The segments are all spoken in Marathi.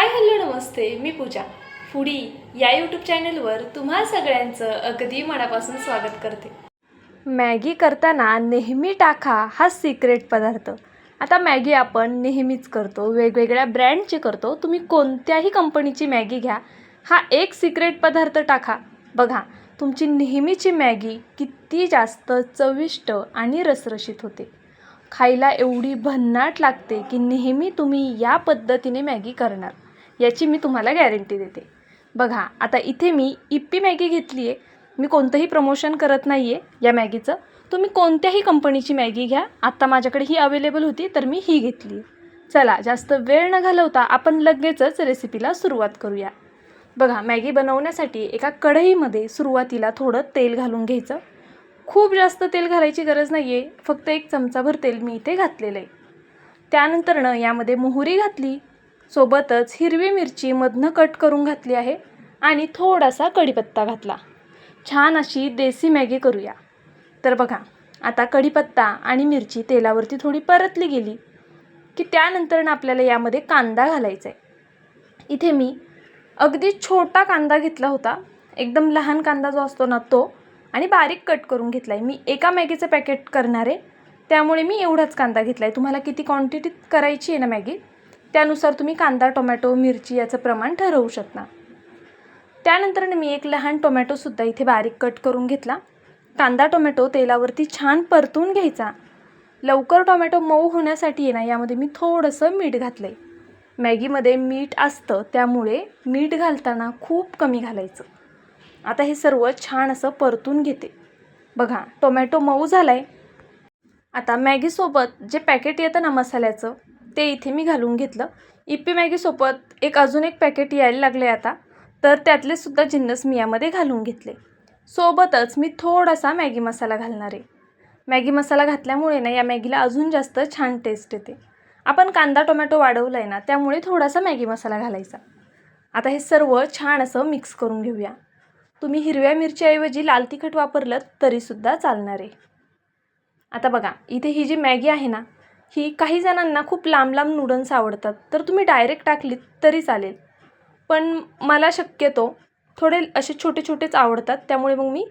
हाय हॅलो नमस्ते मी पूजा. फुडी या यूट्यूब चॅनलवर तुम्हा सगळ्यांचं अगदी मनापासून स्वागत करते. मॅगी करताना नेहमी टाका हा सिक्रेट पदार्थ. आता मॅगी आपण नेहमीच करतो वेगवेगळ्या ब्रँडची करतो. तुम्ही कोणत्याही कंपनीची मॅगी घ्या हा एक सिक्रेट पदार्थ टाका. बघा तुमची नेहमीची मॅगी किती जास्त चविष्ट आणि रसरशीत होते. खायला एवढी भन्नाट लागते की नेहमी तुम्ही या पद्धतीने मॅगी करणार. याची मी तुम्हाला गॅरंटी देते. बघा आता इथे मी इप्पी मॅगी घेतली आहे. मी कोणतंही प्रमोशन करत नाही आहे या मॅगीचं. तुम्ही कोणत्याही कंपनीची मॅगी घ्या. आत्ता माझ्याकडे ही अवेलेबल होती तर मी ही घेतली चला जास्त वेळ न घालवता आपण लगेचच रेसिपीला सुरुवात करूया. बघा मॅगी बनवण्यासाठी एका कढईमध्ये सुरुवातीला थोडं तेल घालून घ्यायचं. खूप जास्त तेल घालायची गरज नाही आहे फक्त एक चमचाभर तेल मी इथे घातलेलं आहे. त्यानंतरनं यामध्ये मोहरी घातली. सोबतच हिरवी मिरची मधनं कट करून घातली आहे आणि थोडासा कढीपत्ता घातला. छान अशी देसी मॅगी करूया. तर बघा आता कढीपत्ता आणि मिरची तेलावरती थोडी परतली गेली की त्यानंतरनं आपल्याला यामध्ये कांदा घालायचा आहे इथे मी अगदी छोटा कांदा घेतला होता. एकदम लहान कांदा जो असतो ना तो आणि बारीक कट करून घेतला आहे मी एका मॅगीचं पॅकेट करणार आहे. त्यामुळे मी एवढाच कांदा घेतला आहे तुम्हाला किती क्वांटिटीत करायची आहे ना मॅगी? त्यानुसार तुम्ही कांदा टोमॅटो मिरची याचं प्रमाण ठरवू शकता. त्यानंतर मी एक लहान टोमॅटोसुद्धा इथे बारीक कट करून घेतला. कांदा टोमॅटो तेलावरती छान परतून घ्यायचा. लवकर टोमॅटो मऊ होण्यासाठी आहे ना यामध्ये मी थोडंसं मीठ घातलं आहे मॅगीमध्ये मीठ असतं त्यामुळे मीठ घालताना खूप कमी घालायचं. आता हे सर्व छान असं परतून घेते. बघा टोमॅटो मऊ झाला आहे आता मॅगीसोबत जे पॅकेट येतं ना मसाल्याचं ते इथे मी घालून घेतलं. इप्पी मॅगीसोबत एक अजून एक पॅकेट यायला लागले आता. तर त्यातले सुद्धा जिन्नस मी यामध्ये घालून घेतले. सोबतच मी थोडासा मॅगी मसाला घालणार आहे. मॅगी मसाला घातल्यामुळे ना या मॅगीला अजून जास्त छान टेस्ट येते. आपण कांदा टोमॅटो वाढवला आहे ना त्यामुळे थोडासा मॅगी मसाला घालायचा. आता हे सर्व छान असं मिक्स करून घेऊया. तुम्ही हिरव्या मिरच्याऐवजी लाल तिखट वापरलं तरीसुद्धा चालणार आहे. आता बघा इथे ही जी मॅगी आहे ना ही काही जणांना खूप लांब लांब नूडल्स आवडतात. तर तुम्ही डायरेक्ट टाकलीत तरी चालेल. पण मला शक्यतो थोडे असे छोटे छोटेच आवडतात. त्यामुळे मग मी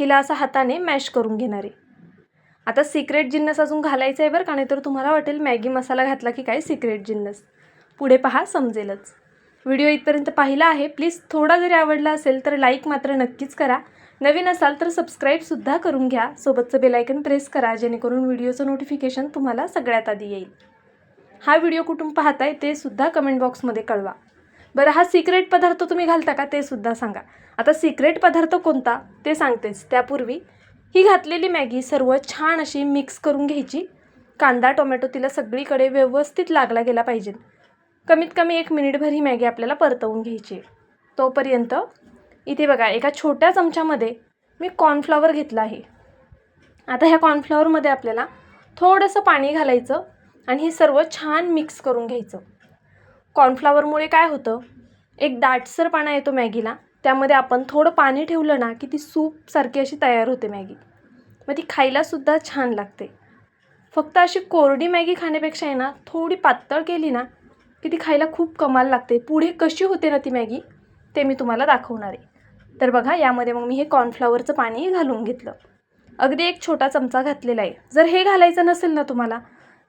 हिला असं हाताने मॅश करून घेणार आहे. आता सिक्रेट जिन्नस अजून घालायचं आहे बरं का? नाही तर तुम्हाला वाटेल मॅगी मसाला घातला की काय सिक्रेट जिन्नस. पुढे पहा समजेलच. व्हिडिओ इथपर्यंत पाहिला आहे. प्लीज थोडा जरी आवडला असेल तर लाईक मात्र नक्कीच करा. नवीन असाल तर सबस्क्राईबसुद्धा करून घ्या. सोबतचं बेलायकन प्रेस करा जेणेकरून व्हिडिओचं नोटिफिकेशन तुम्हाला सगळ्यात आधी येईल. हा व्हिडिओ कुठून पाहताय ते सुद्धा कमेंट बॉक्समध्ये कळवा. बरं हा सिक्रेट पदार्थ तुम्ही घालता का ते सुद्धा सांगा. आता सिक्रेट पदार्थ कोणता ते सांगतेच. त्यापूर्वी ही घातलेली मॅगी सर्व छान अशी मिक्स करून घ्यायची. कांदा टोमॅटो तिला सगळीकडे व्यवस्थित लागला गेला पाहिजे. कमीत कमी एक मिनिटभर ही मॅगी आपल्याला परतवून घ्यायची आहे. तोपर्यंत इथे बघा एका छोट्या चमच्यामध्ये मी कॉर्नफ्लॉवर घेतलं आहे. आता ह्या कॉर्नफ्लॉवरमध्ये आपल्याला थोडंसं पाणी घालायचं आणि हे सर्व छान मिक्स करून घ्यायचं. कॉर्नफ्लॉवरमुळे काय होतं एक दाटसर पाना येतो मॅगीला त्यामध्ये आपण थोडं पाणी ठेवलं ना की ती सूपसारखी अशी तयार होते मॅगी. मग ती खायलासुद्धा छान लागते. फक्त अशी कोरडी मॅगी खाण्यापेक्षा आहे ना थोडी पातळ केली ना की ती खायला खूप कमाल लागते. पुढे कशी होते ना ती मॅगी ते मी तुम्हाला दाखवणार आहे. तर बघा यामध्ये मग मी हे कॉर्नफ्लॉवरचं पाणी घालून घेतलं. अगदी एक छोटा चमचा घातलेला आहे. जर हे घालायचं नसेल ना तुम्हाला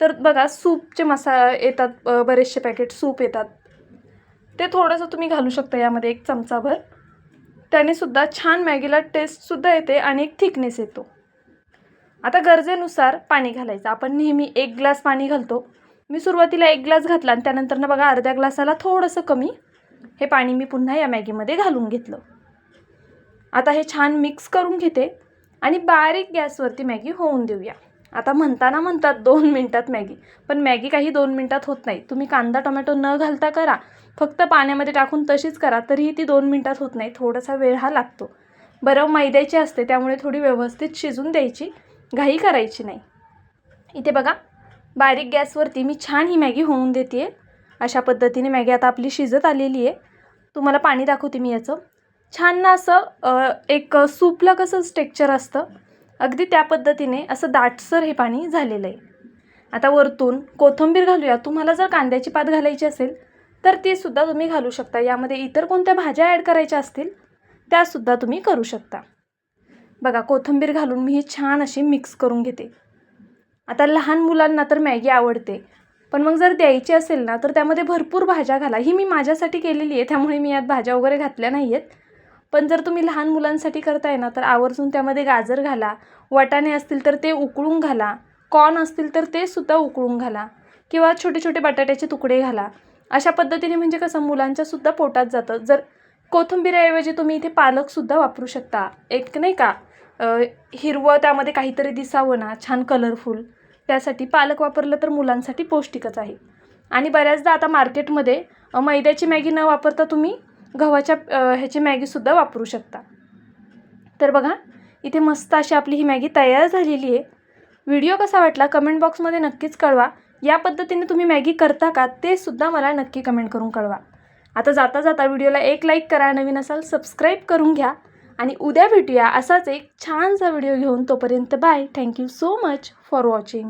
तर बघा सूपचे मसा येतात बरेचसे पॅकेट सूप येतात. ते थोडंसं तुम्ही घालू शकता यामध्ये एक चमचाभर. त्याने सुद्धा छान मॅगीला टेस्टसुद्धा येते आणि एक थिकनेस येतो. आता गरजेनुसार पाणी घालायचं. आपण नेहमी एक ग्लास पाणी घालतो. मी सुरुवातीला एक ग्लास घातला आणि त्यानंतरनं बघा अर्ध्या ग्लासाला थोडंसं कमी हे पाणी मी पुन्हा या मॅगीमध्ये घालून घेतलं. आता हे छान मिक्स करून घेते आणि बारीक गॅसवरती मॅगी होऊन देऊया. आता म्हणताना म्हणतात दोन मिनटात मॅगी पण मॅगी काही दोन मिनटात होत नाही. तुम्ही कांदा टोमॅटो न घालता करा. फक्त पाण्यामध्ये टाकून तशीच करा तरीही ती दोन मिनटात होत नाही. थोडासा वेळ हा लागतो. बरं मैद्याची असते त्यामुळे थोडी व्यवस्थित शिजून द्यायची. घाई करायची नाही. इथे बघा बारीक गॅसवरती मी छान ही मॅगी होऊन देते अशा पद्धतीने मॅगी आता आपली शिजत आलेली आहे. तुम्हाला पाणी दाखवते मी याचं. छान ना असं एक सूपला कसं स्टेक्चर असतं अगदी त्या पद्धतीने असं दाटसर हे पाणी झालेलं आहे. आता वरतून कोथिंबीर घालूया. तुम्हाला जर कांद्याची पात घालायची असेल तर ती सुद्धा तुम्ही घालू शकता. यामध्ये इतर कोणत्या भाज्या ॲड करायच्या असतील त्यासुद्धा तुम्ही करू शकता. बघा कोथिंबीर घालून मी ही छान अशी मिक्स करून घेते. आता लहान मुलांना तर मॅगी आवडते पण मग जर द्यायची असेल ना तर त्यामध्ये भरपूर भाज्या घाला. ही मी माझ्यासाठी केलेली आहे त्यामुळे मी यात भाज्या वगैरे घातल्या नाही आहेत पण जर तुम्ही लहान मुलांसाठी करताय ना तर आवर्जून त्यामध्ये गाजर घाला वाटाणे असतील तर ते उकळून घाला कॉर्न असतील तर ते सुद्धा उकळून घाला किंवा छोटे छोटे बटाट्याचे तुकडे घाला. अशा पद्धतीने म्हणजे कसं मुलांच्यासुद्धा पोटात जातं. जर कोथिंबीरऐवजी तुम्ही इथे पालकसुद्धा वापरू शकता. एक नाही का हिरवं त्यामध्ये काहीतरी दिसावं ना छान कलरफुल त्यासाठी पालक वापरलं तर मुलांसाठी पौष्टिकच आहे. आणि बऱ्याचदा आता मार्केटमध्ये मैद्याची मॅगी न वापरता तुम्ही गव्हाच्या ह्याची मॅगीसुद्धा वापरू शकता. तर बघा इथे मस्त अशी आपली ही मॅगी तयार झालेली आहे. व्हिडिओ कसा वाटला कमेंट बॉक्समध्ये नक्कीच कळवा. या पद्धतीने तुम्ही मॅगी करता का ते सुद्धा मला नक्की कमेंट करून कळवा. आता जाता जाता व्हिडिओला एक लाईक करा नवीन असाल सबस्क्राईब करून घ्या. आणि उद्या भेटूया असाच एक छानसा व्हिडिओ घेऊन तोपर्यंत bye. Thank you so much for watching.